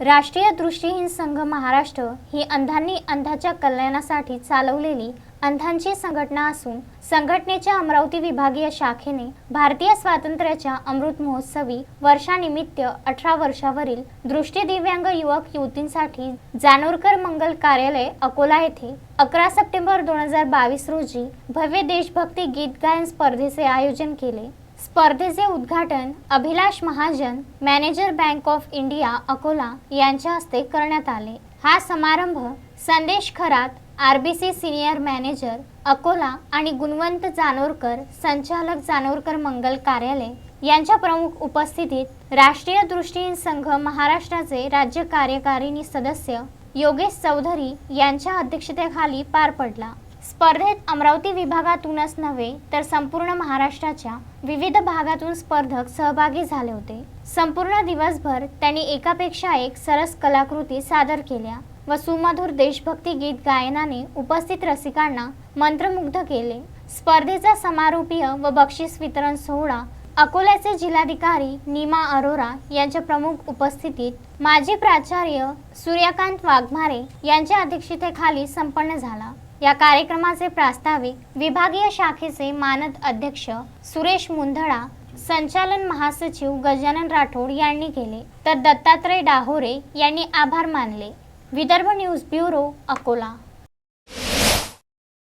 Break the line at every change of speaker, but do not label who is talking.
राष्ट्रीय दृष्टीहीन संघ महाराष्ट्र ही अंधांनी अंधाच्या कल्याणासाठी चालवलेली अंधांची संघटना असून संघटनेच्या अमरावती विभागीय शाखेने भारतीय स्वातंत्र्याच्या अमृत महोत्सवी वर्षानिमित्त अठरा वर्षावरील दृष्टी दिव्यांग युवक युवतींसाठी जानोरकर मंगल कार्यालय अकोला येथे अकरा सप्टेंबर दोन हजार बावीस रोजी भव्य देशभक्ती गीत गायन स्पर्धेचे आयोजन केले. स्पर्धेचे उद्घाटन Abhilash Mahajan manager bank of India Akola यांच्या हस्ते करण्यात आले. हा समारंभ Sandesh Kharat R B C senior manager Akola आणि गुणवंत जानोरकर संचालक जानोरकर मंगल कार्यालय यांच्या प्रमुख उपस्थितीत राष्ट्रीय दृष्टीहीन संघ महाराष्ट्राचे राज्य कार्यकारिणी सदस्य योगेश चौधरी यांच्या अध्यक्षतेखाली पार पडला. स्पर्धेत अमरावती विभागातूनच नव्हे तर संपूर्ण महाराष्ट्राच्या विविध भागातून स्पर्धक सहभागी झाले होते. संपूर्ण दिवसभर त्यांनी एकापेक्षा एक सरस कलाकृती सादर केल्या व सुमधुर देशभक्ती गीत गायनाने उपस्थित रसिकांना मंत्रमुग्ध केले. स्पर्धेचा समारोपीय व बक्षीस वितरण सोहळा अकोल्याचे जिल्हाधिकारी नीमा अरोरा यांच्या प्रमुख उपस्थितीत माजी प्राचार्य सूर्यकांत वाघमारे यांच्या अध्यक्षतेखाली संपन्न झाला. या कार्यक्रमाचे प्रास्ताविक विभागीय शाखेचे मानद अध्यक्ष सुरेश मुंधळा संचालन महासचिव गजानन राठोड यांनी केले. तर दत्तात्रय डाहोरे यांनी आभार मानले. Vidarbha news bureau Akola.